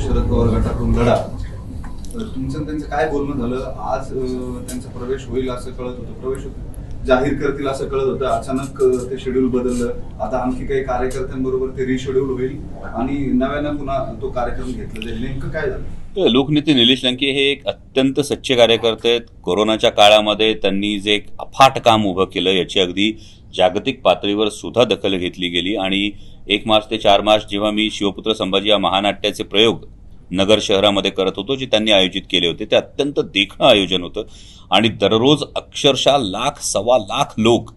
शरद पवार गटाकडून लढा. तर तुमचं त्यांचं काय बोलणं झालं? आज त्यांचा प्रवेश होईल असं कळत होतं. प्रवेश जाहीर करतील असं कळत होतं. अचानक ते शेड्यूल बदललं. आता आणखी काही कार्यकर्त्यांबरोबर ते रिशेड्यूल होईल. आणि नव्यानं पुन्हा तो कार्यक्रम घेतला जाईल. नेमकं काय झालं? लोकनेते निलेश लंके हे एक अत्यंत सच्चे कार्यकर्ते आहेत. कोरोनाच्या काळामध्ये त्यांनी जे एक अफाट काम उभं केलं याची अगदी जागतिक पातळीवर सुद्धा दखल घेतली गेली आणि एक मार्च ते चार मार्च जेव्हा मी शिवपुत्र संभाजी या महानाट्याचे प्रयोग नगर शहरामध्ये करत होतो जे त्यांनी आयोजित केले होते ते अत्यंत देखणं आयोजन होतं. आणि दररोज अक्षरशः लाख सव्वा लाख लोक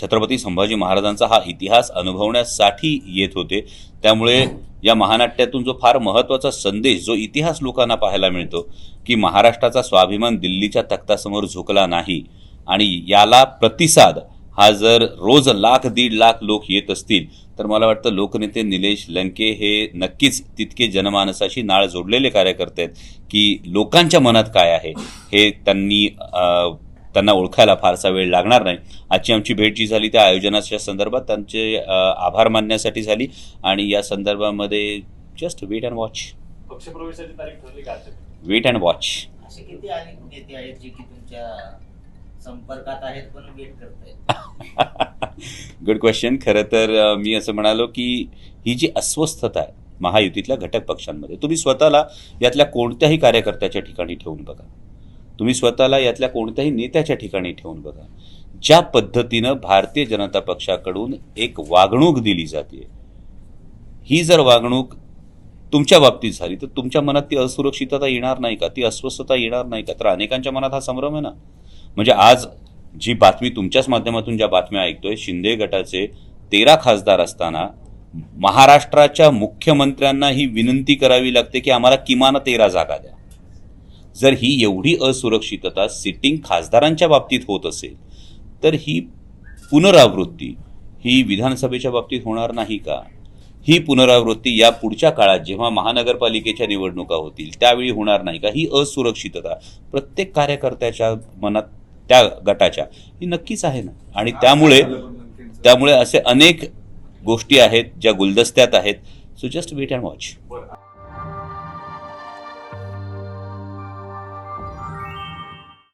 छत्रपती संभाजी महाराजांचा हा इतिहास अनुभवण्यासाठी येत होते. त्यामुळे या महानाट्यातून जो फार महत्त्वाचा संदेश जो इतिहास लोकांना पाहायला मिळतो की महाराष्ट्राचा स्वाभिमान दिल्लीच्या तख्तासमोर झुकला नाही आणि याला प्रतिसाद हा जर रोज लाख दीड लाख लोक येत असतील तर मला वाटतं लोकनेते निलेश लंके हे नक्कीच तितके जनमानसाशी नाळ जोडलेले कार्यकर्ते आहेत की लोकांच्या मनात काय आहे हे त्यांनी त्यांना ओळखायला फारसा वेळ लागणार नाही. आजची आमची भेट जी झाली त्या आयोजनाच्या संदर्भात त्यांचे आभार मानण्यासाठी झाली आणि या संदर्भामध्ये जस्ट वेट अँड वॉच पक्षप्रवेशाची तारीख ठरली का आजच्या? वेट अँड वॉच संपर्कात आहेत पण वेट करतायत. गुड क्वेश्चन खरं तर मी असं म्हणालो की ही जी अस्वस्थता आहे महायुतीतल्या घटक पक्षांमध्ये तुम्ही स्वतःला यातल्या कोणत्याही कार्यकर्त्याच्या ठिकाणी ठेवून बघा. तुम्ही स्वतःला यातल्या कोणत्याही नेत्याच्या ठिकाणी ठेवून बघा. ज्या पद्धतीनं भारतीय जनता पक्षाकडून एक वागणूक दिली जाते ही जर वागणूक तुमच्या बाबतीत झाली तर तुमच्या मनात ती असुरक्षितता येणार नाही का? ती अस्वस्थता येणार नाही का? तर अनेकांच्या मनात हा संभ्रम आहे ना. म्हणजे आज जी बातमी तुमच्याच माध्यमातून ज्या बातम्या ऐकतोय शिंदे गटाचे तेरा खासदार असताना महाराष्ट्राच्या मुख्यमंत्र्यांना ही विनंती करावी लागते की आम्हाला किमान तेरा जागा द्या. जर ही एवढी असुरक्षितता सिटिंग खासदारांच्या बाबतीत होत असेल तर ही पुनरावृत्ती ही विधानसभेच्या बाबतीत होणार नाही का? ही पुनरावृत्ती या पुढच्या काळात जेव्हा महानगरपालिकेच्या निवडणुका होतील त्यावेळी होणार नाही का? ही असुरक्षितता प्रत्येक कार्यकर्त्याच्या मनात त्या गटाच्या. ही नक्कीच आहे ना. आणि त्यामुळे त्यामुळे असे अनेक गोष्टी आहेत ज्या गुलदस्त्यात आहेत. So just wait and watch